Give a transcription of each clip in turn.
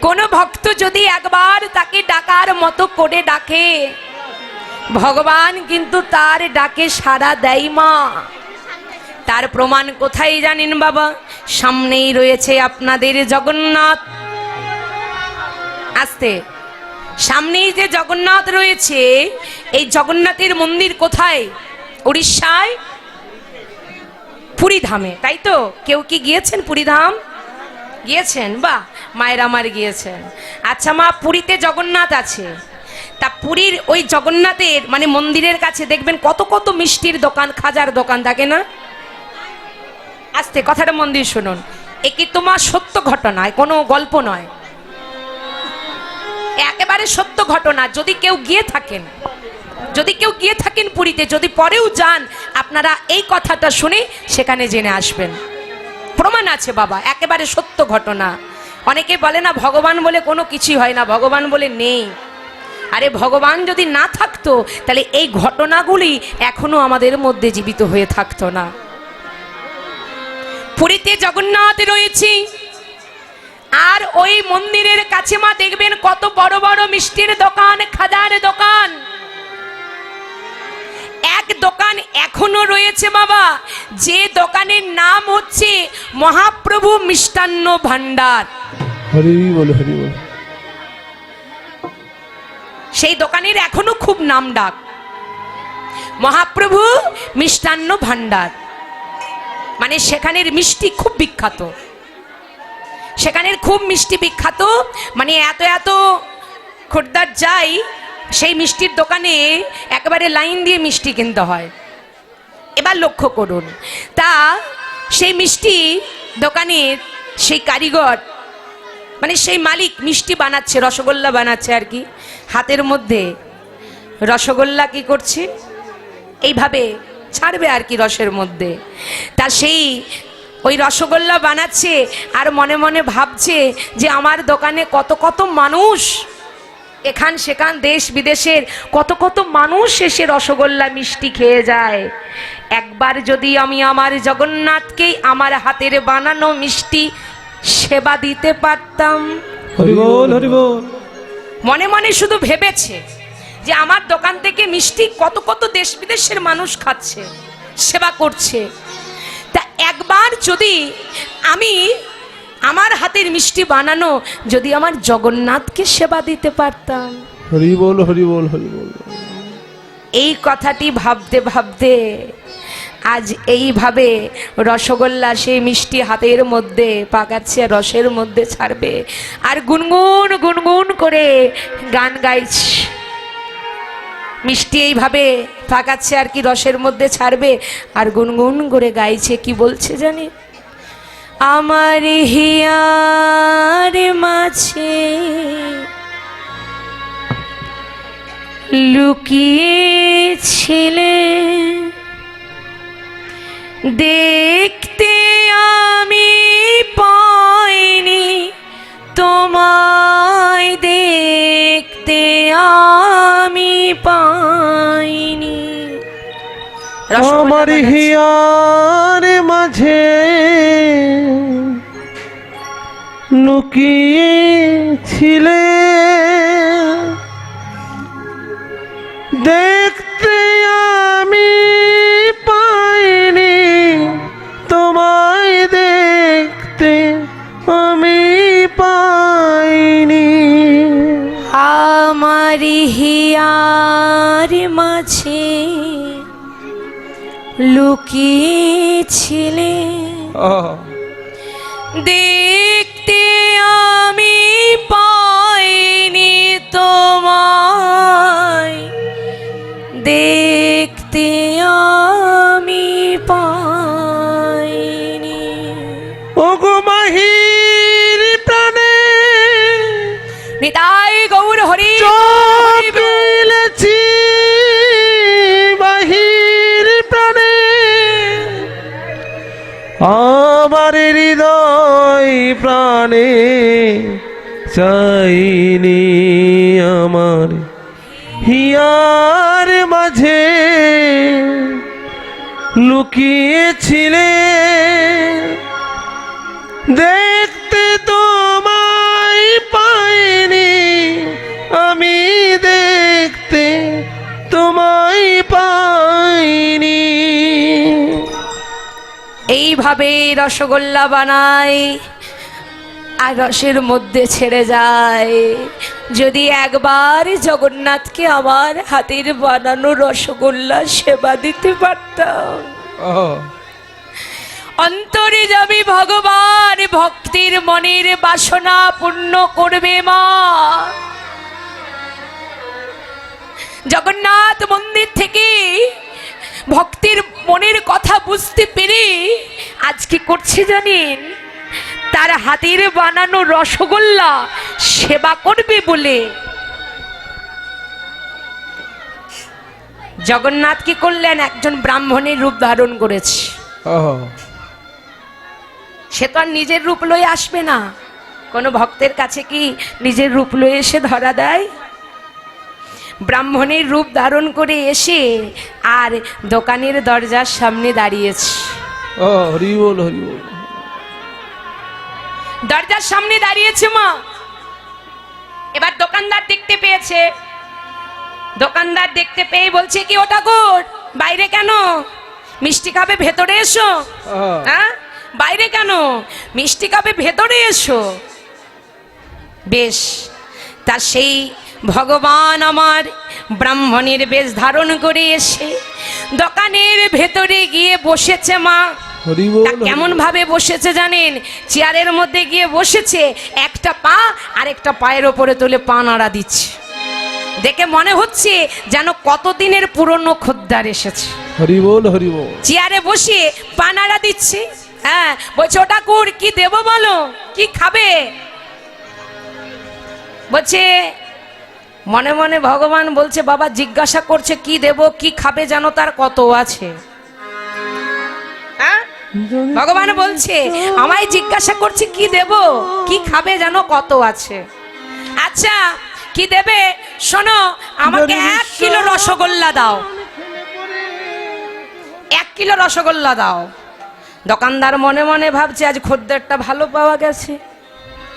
কোন ভক্ত যদি একবার তাকে ডাকার মতো করে ডাকে, ভগবান কিন্তু তার ডাকে সাড়া দেয় মা। তার প্রমাণ কোথায় জানেন বাবা? সামনেই রয়েছে আপনাদের জগন্নাথ। আসতে। সামনেই যে জগন্নাথ রয়েছে, এই জগন্নাথের মন্দির কোথায়? উড়িষ্যায়? পুরীধামে, তাই তো? কেউ কি গিয়েছেন পুরীধাম? গিয়েছেন? বা মায়ের আমার গিয়েছেন। আচ্ছা মা, পুরীতে জগন্নাথ আছে। তা পুরীর ওই জগন্নাথের মানে মন্দিরের কাছে দেখবেন কত কত মিষ্টির দোকান, খাজার দোকান, থাকে না? আস্তে, কথাটা মন্দির শুনুন। এ কি তোমার সত্য ঘটনা? কোনো গল্প নয়। একেবারে সত্য ঘটনা। যদি কেউ গিয়ে থাকেন, যদি কেউ গিয়ে থাকেন পুরীতে, যদি পরেও যান, আপনারা এই কথাটা শুনে সেখানে জেনে আসবেন। প্রমাণ আছে বাবা, একেবারে সত্য ঘটনা। অনেকে বলে না, ভগবান বলে কোনো কিছুই হয় না, ভগবান বলে নেই। আরে ভগবান যদি না থাকতো, তাহলে এই ঘটনাগুলি এখনও আমাদের মধ্যে জীবিত হয়ে থাকতো না। পুরীতে জগন্নাথ রয়েছে। আর ওই মন্দিরের কাছে মা দেখবেন কত বড় বড় মিষ্টির দোকান খাজার দোকান। এক দোকান এখনও রয়েছে বাবা। যে দোকানের নাম হচ্ছে মহাপ্রভু মিষ্টান্ন ভান্ডার হরি বল হরি বল। সেই দোকানের এখনও খুব নাম ডাক। মহাপ্রভু মিষ্টান্ন ভান্ডার মানে সেখানের মিষ্টি খুব বিখ্যাত। সেখানের খুব মিষ্টি বিখ্যাত। মানে এত এত খোদ্দার যাই সেই মিষ্টির দোকানে একেবারে লাইন দিয়ে মিষ্টি কিনতে হয়। এবার লক্ষ্য করুন, তা সেই মিষ্টি দোকানের সেই কারিগর মানে সেই মালিক মিষ্টি বানাচ্ছে, রসগোল্লা বানাচ্ছে আর কি, হাতের মধ্যে। রসগোল্লা কি করছে? এইভাবে ছাড়বে আর কি রসের মধ্যে। তা সেই ওই রসগোল্লা বানাচ্ছে আর মনে মনে ভাবছে যে আমার দোকানে কত কত মানুষ এখান সেখান দেশ বিদেশের কত কত মানুষ এসে রসগোল্লা মিষ্টি খেয়ে যায়। একবার যদি আমি আমার জগন্নাথকেই আমার হাতের বানানো মিষ্টি সেবা দিতে পারতাম। মনে মনে শুধু ভেবেছে যে আমার দোকান থেকে মিষ্টি কত কত দেশ বিদেশের মানুষ খাচ্ছে সেবা করছে। তা একবার যদি আমি আমার হাতের মিষ্টি বানানো যদি আমার জগন্নাথকে সেবা দিতে পারতাম। হরি বল হরি বল হরি বল। এই কথাটি ভাবতে ভাবতে আজ এইভাবে রসগোল্লা সেই মিষ্টি হাতের মধ্যে পাকাচ্ছে রসের মধ্যে ছাড়বে। আর গুনগুন গুনগুন করে গান গাইছে। মিষ্টি এইভাবে পাকাচ্ছে আর কি রসের মধ্যে ছাড়বে আর গুনগুন করে গাইছে কি বলছে জানি? আমার হিয়ার মাঝে লুকিয়েছিলে। দেখতে আমি পাইনি তোমায় দেখতে আমি পাইনি। আমার। হিয়ার মাঝে লুকিয়ে ছিলে নিতাই গৌর হরি। বাহির প্রাণে। আমার হৃদয় প্রাণে চাইনি আমার। হিয়ার মাঝে লুকিয়েছিলে। দেখতে এইভাবে রসগোল্লা বানায় আর রসের মধ্যে ছেড়ে যায়। যদি একবার জগন্নাথকে আমার হাতের বানানো রসগোল্লা সেবা দিতে পারতাম। অন্তরে যাবে ভগবান ভক্তির মনের বাসনা পূর্ণ করবে মা। জগন্নাথ মন্দির থেকে ভক্তির মনের কথা বুঝতে পেরে আজ কি করছে জানেন? তার হাতের বানানো রসগোল্লা সেবা করবে বলে। জগন্নাথ কি করলেন? একজন ব্রাহ্মণের রূপ ধারণ করেছে। সে তো আর নিজের রূপ লয়ে আসবে না। কোনো ভক্তের কাছে কি নিজের রূপ লয়ে এসে ধরা দেয়? ব্রাহ্মণের রূপ ধারণ করে এসে আর দোকানের দরজার সামনে দাঁড়িয়েছে। দরজার সামনে দাঁড়িয়েছে মা। এবার দোকানদার দেখতে পেয়েছে। দোকানদার দেখতে পেয়ে বলছে কি ওটা গোর বাইরে কেন? মিষ্টি খাবে ভেতরে এসো। হ্যাঁ? বাইরে কেন? মিষ্টি খাবে ভেতরে এসো। বেশ তা সেই ভগবান আমার ব্রাহ্মণের বেশ ধারণ করে এসে দোকানের ভেতরে গিয়ে বসেছে মা। কেমন ভাবে বসেছে জানেন? চেয়ারের মধ্যে গিয়ে বসেছে একটা পা আর একটা পায়ের ওপরে তুলে পা নাড়া দিচ্ছে। দেখে মনে হচ্ছে যেন কতদিনের পুরনো খদ্দার এসেছে। চেয়ারে বসে পা নাড়া দিচ্ছে। হ্যাঁ বলছে ওটা কুর কি দেবো বলো? কি খাবে? বলছে মনে মনে ভগবান বলছে বাবা জিজ্ঞাসা করছে কি দেব কি খাবে যেন তার কত আছে? হ্যাঁ? ভগবান বলছে আমায় জিজ্ঞাসা করছে কি দেব কি খাবে যেন কত আছে? আচ্ছা কি দেবে? শোনো আমাকে এক কিলো রসগোল্লা দাও। এক কিলো রসগোল্লা দাও। দোকানদার মনে মনে ভাবছে আজ খদ্দেরটা ভালো পাওয়া গেছে।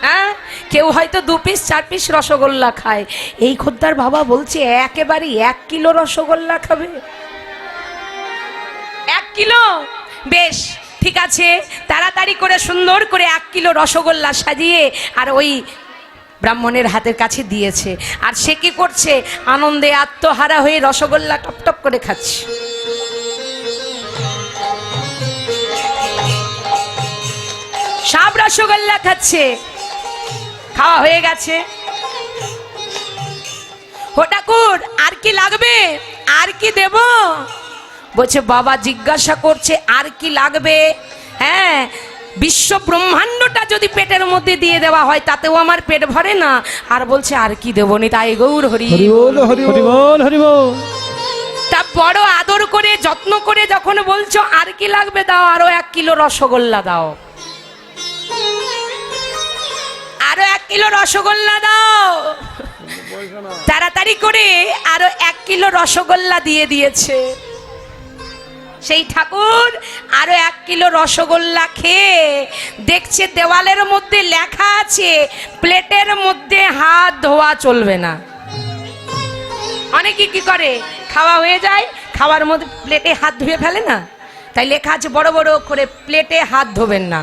হ্যাঁ? কেউ হয়তো দু পিস চার পিস রসগোল্লা খায়। এই খদ্দার বাবা বলছে একেবারে এক কিলো রসগোল্লা খাবে। এক কিলো? বেশ, ঠিক আছে। তাড়াতাড়ি করে, সুন্দর করে এক কিলো রসগোল্লা সাজিয়ে আর ওই ব্রাহ্মণের হাতের কাছে দিয়েছে। আর সে কি করছে? আনন্দে আত্মহারা হয়ে রসগোল্লা টপ টপ করে খাচ্ছে। সব রসগোল্লা খাচ্ছে। খাওয়া হয়ে গেছে। ও ঠাকুর আর কি লাগবে? আর কি দেব? বলছে বাবা জিজ্ঞাসা করছে আর কি লাগবে? হ্যাঁ বিশ্ব ব্রহ্মাণ্ডটা যদি পেটের মধ্যে দিয়ে দেওয়া হয় তাতেও আমার পেট ভরে না। আর বলছে আর কি দেবো নি? তাই গৌর হরি হরি হরি বল। হরি বল তা বড় আদর করে যত্ন করে যখন বলছো আর কি লাগবে দাও আরও এক কিলো রসগোল্লা দাও। আরও এক কিলো রসগোল্লা দাও। তাড়াতাড়ি করে আরও এক কিলো রসগোল্লা দিয়ে দিয়েছে। সেই ঠাকুর আরও এক কিলো রসগোল্লা খেয়ে দেখছে দেওয়ালের মধ্যে লেখা আছে, প্লেটের মধ্যে হাত ধোয়া চলবে না। অনেকে কি করে? খাওয়া হয়ে যায়, খাওয়ার মধ্যে প্লেটে হাত ধুয়ে ফেলে না? তাই লেখা আছে বড় বড় করে প্লেটে হাত ধোবেন না।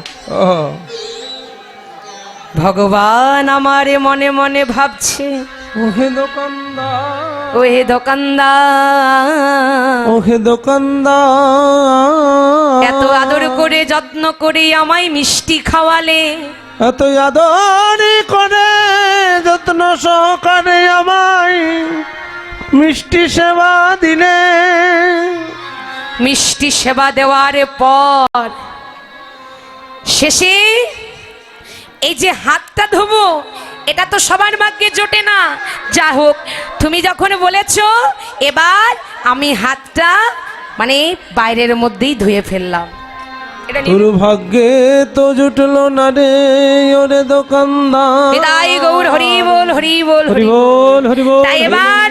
ভগবান আমারে মনে মনে ভাবছে ওহে দোকানদার। ওহে দোকানদার। ওহে দোকানদার। এত আদর করে যত্ন করে আমায় মিষ্টি খাওয়ালে। এত আদর করে যত্ন সহকারে আমায় মিষ্টি সেবা দিলে। মিষ্টি সেবা দেওয়ার পর শেষে এই যে হাতটা ধোবো এটা তো সবার ভাগ্যে জোটে না। যা হোক তুমি যখন বলেছ এবার আমি হাতটা মানে বাইরের মধ্যেই ধুয়ে ফেললাম। তোর ভাগ্যে তো জুটলো না রে ওরে দোকানদার। বিদায় গৌর হরি বল হরি বল হরি বল। হরি বল এবার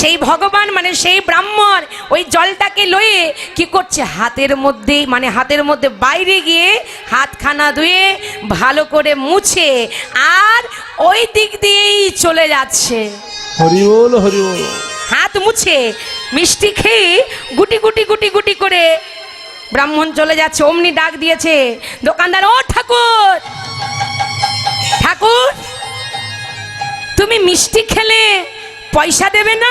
সেই ভগবান মানে সেই ব্রাহ্মণ ওই জলটাকে লয়ে কি করছে? হাতের মধ্যে মানে হাতের মধ্যে বাইরে গিয়ে হাতখানা ধুয়ে ভালো করে মুছে আর ওই দিক দিয়েই চলে যাচ্ছে। হরি বল হরি বল। হাত মুছে মিষ্টি খেয়ে গুটি গুটি গুটি গুটি করে ব্রাহ্মণ চলে যাচ্ছে অমনি ডাক দিয়েছে দোকানদার ও ঠাকুর ঠাকুর তুমি মিষ্টি খেলে পয়সা দেবে না?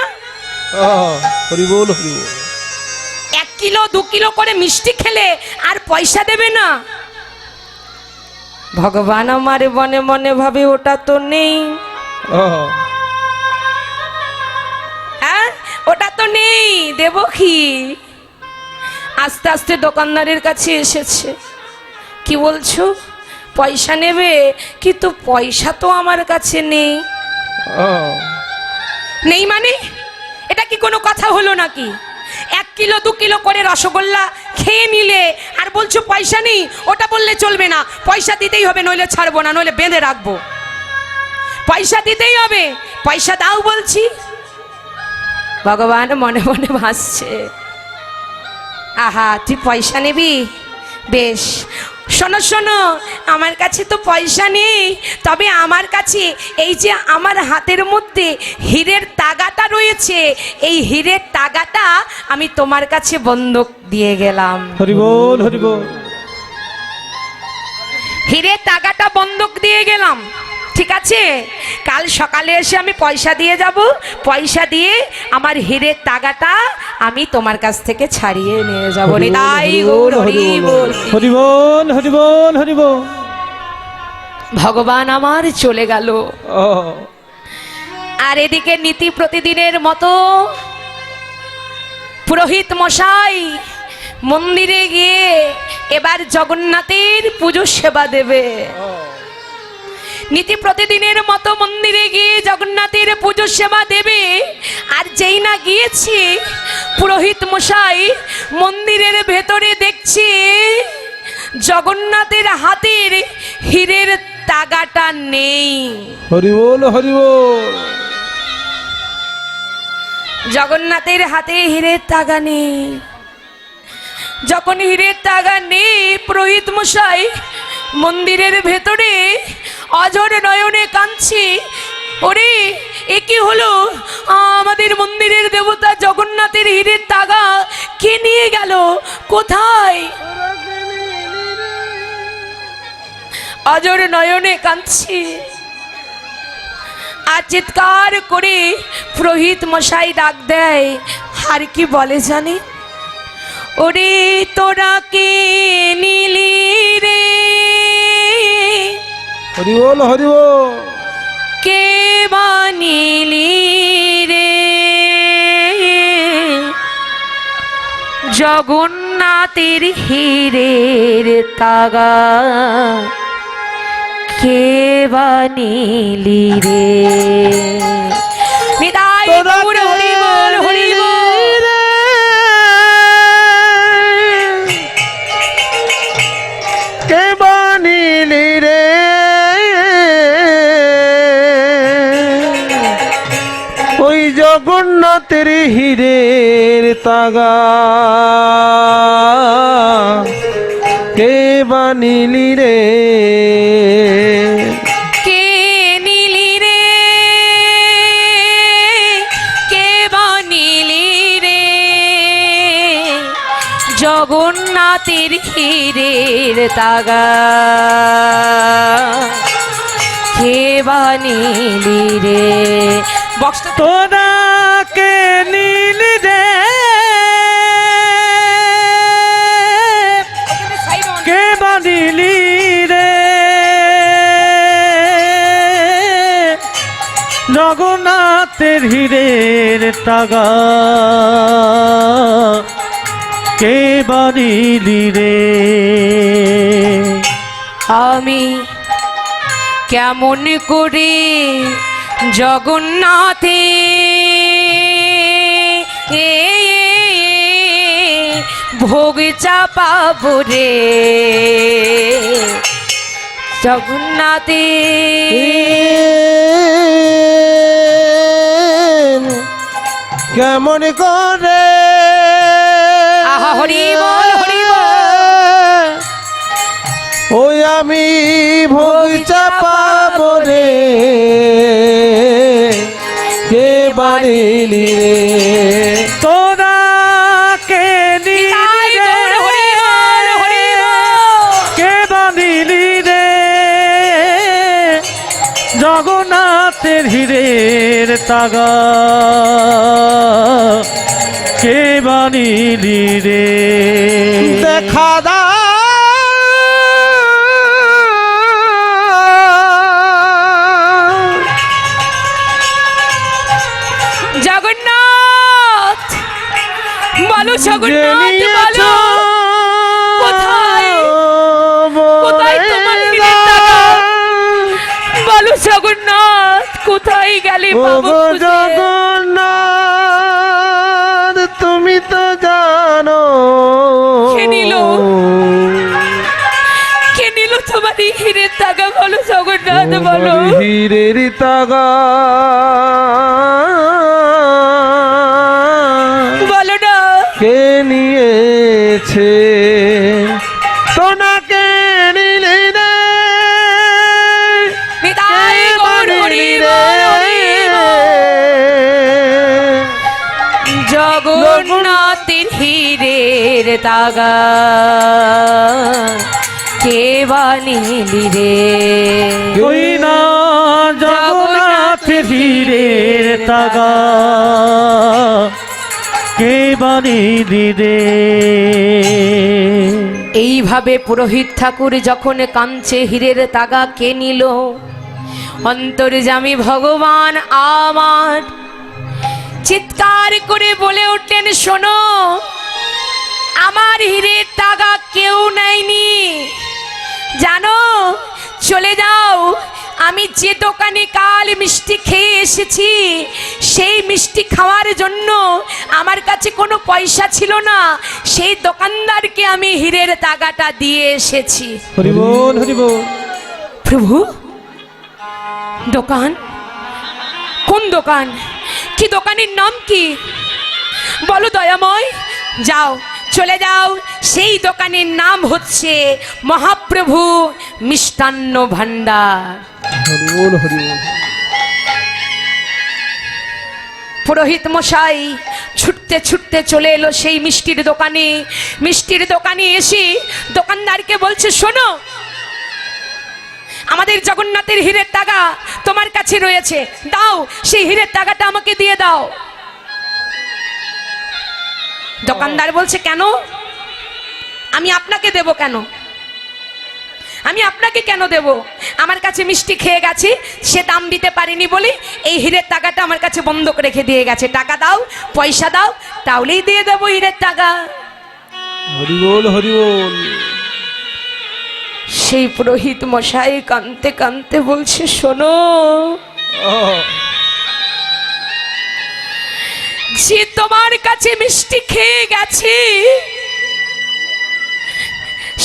হরি বল হরি বল। এক কিলো দু কিলো করে মিষ্টি খেলে আর পয়সা দেবে না? ভগবান আমার মনে মনে ভাবে ওটা তো নেই। হ্যাঁ? ওটা তো নেই দেব কি? আস্তে আস্তে দোকানদারের কাছে এসেছে। কি বলছো? পয়সা নেবে কিন্তু পয়সা তো আমার কাছে নেই। নেই মানে? এটা কি কোনো কথা হলো নাকি? এক কিলো, দু কিলো করে রসগোল্লা খেয়ে নিলে আর বলছো পয়সা নেই, ওটা বললে চলবে না। পয়সা দিতেই হবে, নইলে ছাড়বো না, নইলে বেঁধে রাখব। পয়সা দিতেই হবে, পয়সা দাও বলছি। ভগবান মনে মনে ভাসছে। আহা, তুই পয়সা নিবি? বেশ শোনো শোনো আমার কাছে তো পয়সা নেই তবে আমার কাছে এই যে আমার হাতের মধ্যে হীরের তাগাটা রয়েছে এই হীরের তাগাটা আমি তোমার কাছে বন্ধক দিয়ে গেলাম। হরি বল হরি বল। হীরের তাগাটা বন্ধক দিয়ে গেলাম। ঠিক আছে? কাল সকালে এসে আমি পয়সা দিয়ে যাব। পয়সা দিয়ে আমার হীরের টাকাটা আমি তোমার কাছ থেকে ছাড়িয়ে নিয়ে যাব। তাই হরি গৌর বল, হরি হরি বল বল হরি বল হরি বল হরি বল ভগবান আমার চলে গেল। আর এদিকে নীতি প্রতিদিনের মতো পুরোহিত মশাই মন্দিরে গিয়ে এবার জগন্নাথের পুজো সেবা দেবে। নীতি প্রতিদিনের মতো মন্দিরে গিয়ে জগন্নাথের পুজো সেবা দেবে। আর যেই না গিয়েছি পুরোহিত মশাই মন্দিরের ভেতরে দেখছি জগন্নাথের হাতের হীরের তাগাটা নেই। হরি বল হরি বল জগন্নাথের হাতে হীরের তাগা নেই। যখন হীরের তাগা নেই পুরোহিত মশাই মন্দিরের ভেতরে অজর নয়নে কাঁদছি। ওরে, এ কি হলো? আমাদের মন্দিরের দেবতা জগন্নাথের হীরের তাগা কে নিয়ে গেল? কোথায়? অজর নয়নে কাঁদছি। আর চিৎকার করে পুরোহিত মশাই ডাক দেয়। আর কি বলে জানি? ওরে, তোরা কে নিলি রে? হরি বল হরি বল। কে বানিলি রে? জগন্নাথের হীরের তাগা। কে বানিলি রে? নিতাই জগন্নাথের হীরের তাগা। কে বানিলি রে? কে নিলি রে? কে বানিলি রে? জগন্নাথের হীরের তাগা। কে বানিলি রে? বক্সটা তোরা কে নীলি রে? কে বানিলি রে? জগন্নাথের হীরের টাগা কে বানিলি রে? আমি কেমন করে জগন্নাথে ভোগ চাপাব রে। জগন্নাথে কেমন করে? হরি বল, হরি ওই আমি ভোগ চাপাব রে। কে বাড়িলি রে? হীরের তাগা। কে বানিলি রে? দেখা দা জগন্নাথ বলো জগন্নাথ বলো। কোথায়? কোথায় তোমার বলো জগন্নাথ। কোথায় গেলে বাবু? জগন্নাথ তুমি তো জানো কে নিল? কে নিল তোমার এই হীরের টাকা বলো জগন্নাথ বলো হীরের তাগা জগন্নাথের হীরের তাগা। কে বানিলি রে? তুই না জগন্নাথের হীরের তাগা। কে বানিলি রে? এইভাবে পুরোহিত ঠাকুর যখন কাঞ্চে হীরের তাগা কে নিল? অন্তর্জামী ভগবান আমার চিৎকার করে বলে উঠলেন শোনো আমার হীরের টাকা কেউ নেয়নি। জানো চলে যাও আমি যে দোকানে কাল মিষ্টি খেয়ে এসেছি সেই মিষ্টি খাওয়ার জন্য আমার কাছে কোনো পয়সা ছিল না। সেই দোকানদারকে আমি হীরের তাগাটা দিয়ে এসেছি। হরি হরি প্রভু দোকান? কোন দোকান? কি দোকানের নাম কি? বলো দয়াময়। যাও চলে যাও। সেই দোকানের নাম হচ্ছে মহাপ্রভু মিষ্টান্ন ভাণ্ডার। পুরোহিত মশাই ছুটতে ছুটতে চলে এলো সেই মিষ্টির দোকানে। মিষ্টির দোকানে এসে দোকানদারকে বলছে শোনো আমাদের জগন্নাথের হীরের টাকা তোমার কাছে রয়েছে। দাও, সেই হীরের টাকাটা আমাকে দিয়ে দাও। দোকানদার বলছে, কেন? আমি আপনাকে দেব কেন? আমি আপনাকে কেন দেব? আমার কাছে মিষ্টি খেয়ে গেছে, সে দাম দিতে পারিনি বলে এই হীরের টাকাটা আমার কাছে বন্ধক রেখে দিয়ে গেছে। টাকা দাও, পয়সা দাও, তাহলেই দিয়ে দেবো হীরের টাকা হরি বল হরি বল সেই পুরোহিত মশাই কানতে কানতে বলছে, শোনো, যে তোমার কাছে মিষ্টি খেয়ে গেছে,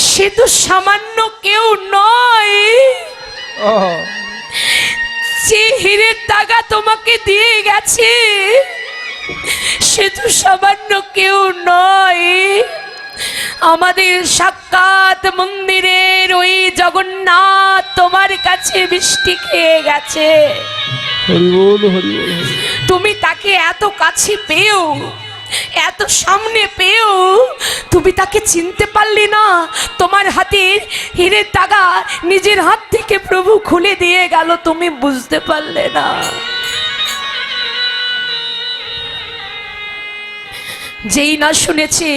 সে তো সামান্য কেউ নয়। যে হীরের তোমাকে দিয়ে গেছে, সে তো সামান্য কেউ নয়। আমাদের সাক্ষাৎ মন্দিরের ওই জগন্নাথ তোমার কাছে বৃষ্টি খেয়ে গেছে। তুমি তাকে এত কাছে পেও এত সামনে পেও তুমি তাকে চিনতে পারলে না তোমার হাতের হীরের টাকা নিজের হাত থেকে প্রভু খুলে দিয়ে গেল তুমি বুঝতে পারলে না যেই না শুনেছি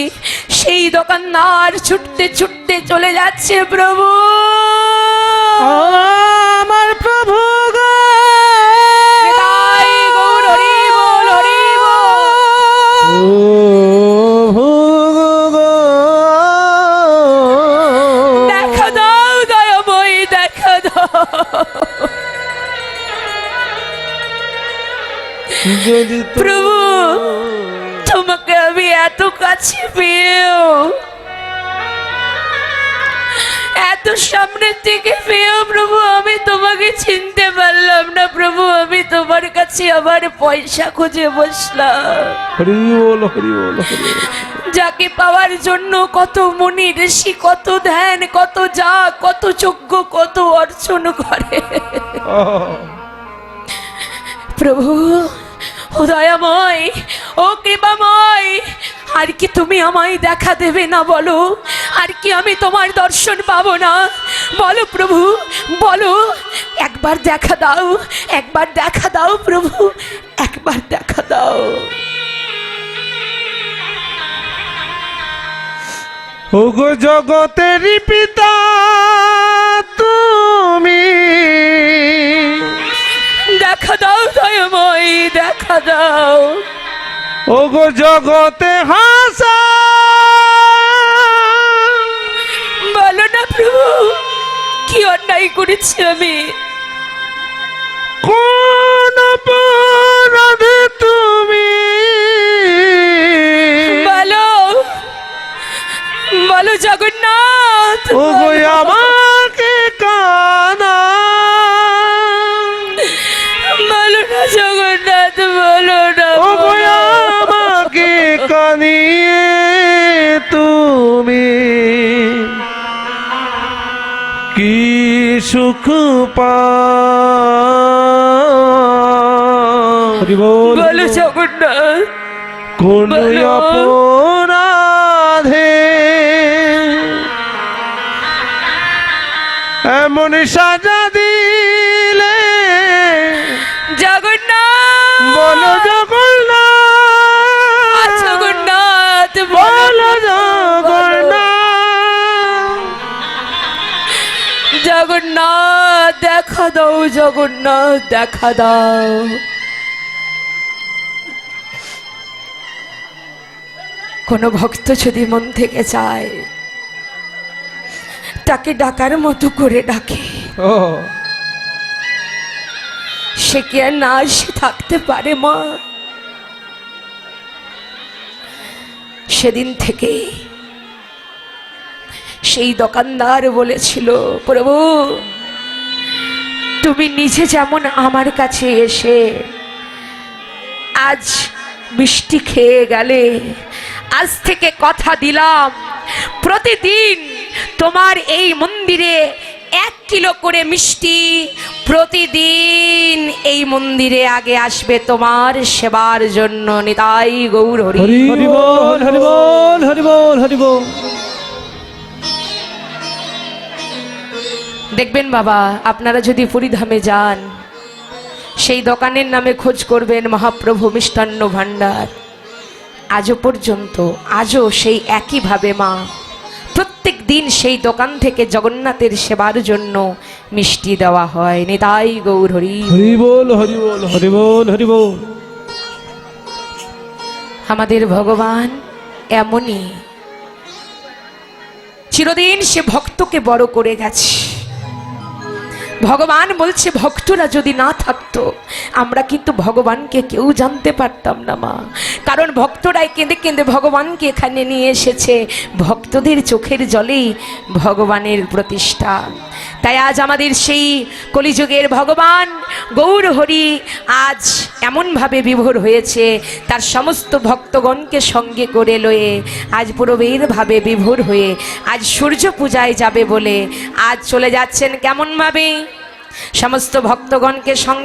সেই দোকানদার ছুটতে ছুটতে চলে যাচ্ছে প্রভু। আমার প্রভু গো। এত কাছে পেয়েও এত সামনের থেকে পেয়েও প্রভু আমি তোমাকে চিনতে পারলাম না প্রভু আমি তোমার কাছে আবার পয়সা খুঁজে বসলাম। যাকে পাওয়ার জন্য কত মনি ঋষি কত ধ্যান কত যা কত যজ্ঞ কত অর্চন করে। প্রভু ও দয়াময় ও কৃপাময় আর কি তুমি আমায় দেখা দেবে না বলো? আর কি আমি তোমার দর্শন পাবো না? বলো প্রভু বলো। একবার দেখা দাও একবার দেখা দাও প্রভু একবার দেখা দাও। ওগো জগতের পিতা তুমি। দেখা দাও দয়াময় দেখা দাও। ওগো জগতে হাসা। বলো না প্রভু কি অন্যায় করেছি আমি? কোন অপরাধে সুখ পাধে হরি বল বলো। জগন্নাথ কোন বলো। অপরাধে? এমন সাজা দাও জগন্নাথ দেখা দাও। কোনো ভক্ত যদি মন থেকে চায় তাকে ডাকার মতো করে ডাকে। সে কি আর না এসে থাকতে পারে মা? সেদিন থেকে সেই দোকানদার বলেছিল প্রভু তুমি নিজে যেমন আমার কাছে এসে আজ মিষ্টি খেয়ে গেলে, আজ থেকে কথা দিলাম, প্রতিদিন তোমার এই মন্দিরে এক কিলো করে মিষ্টি, প্রতিদিন এই মন্দিরে আগে আসবে তোমার সেবার জন্য নিতাই গৌর হরি। হরি বল হরি বল হরি বল হরি বল। দেখবেন বাবা আপনারা যদি পুরীধামে যান সেই দোকানের নামে খোঁজ করবেন মহাপ্রভু মিষ্টান্ন ভাণ্ডার। আজও পর্যন্ত আজও সেই একইভাবে মা। প্রত্যেক দিন সেই দোকান থেকে জগন্নাথের সেবার জন্য মিষ্টি দেওয়া হয়। নিতাই গৌর হরি হরি বল। হরি বল হরি বল হরি বল আমাদের ভগবান এমনই। চিরদিন সে ভক্তকে বড় করে গেছে। ভগবান বলছে, ভক্তরা যদি না থাকতো, আমরা কিন্তু ভগবানকে কেউ জানতে পারতাম না, মা। কারণ ভক্তরাই কেঁদে কেঁদে ভগবানকে এখানে নিয়ে এসেছে। ভক্তদের চোখের জলেই ভগবানের প্রতিষ্ঠা। তাই আজ আমাদের সেই কলিযুগের ভগবান গৌর হরি আজ এমনভাবে বিভোর হয়েছে, তার সমস্ত ভক্তগণকে সঙ্গে করে লয়ে আজ পুরবীরভাবে বিভোর হয়ে আজ সূর্য পূজায় যাবে বলে আজ চলে যাচ্ছেন কেমনভাবে? সমস্ত ভক্তগণকে সঙ্গে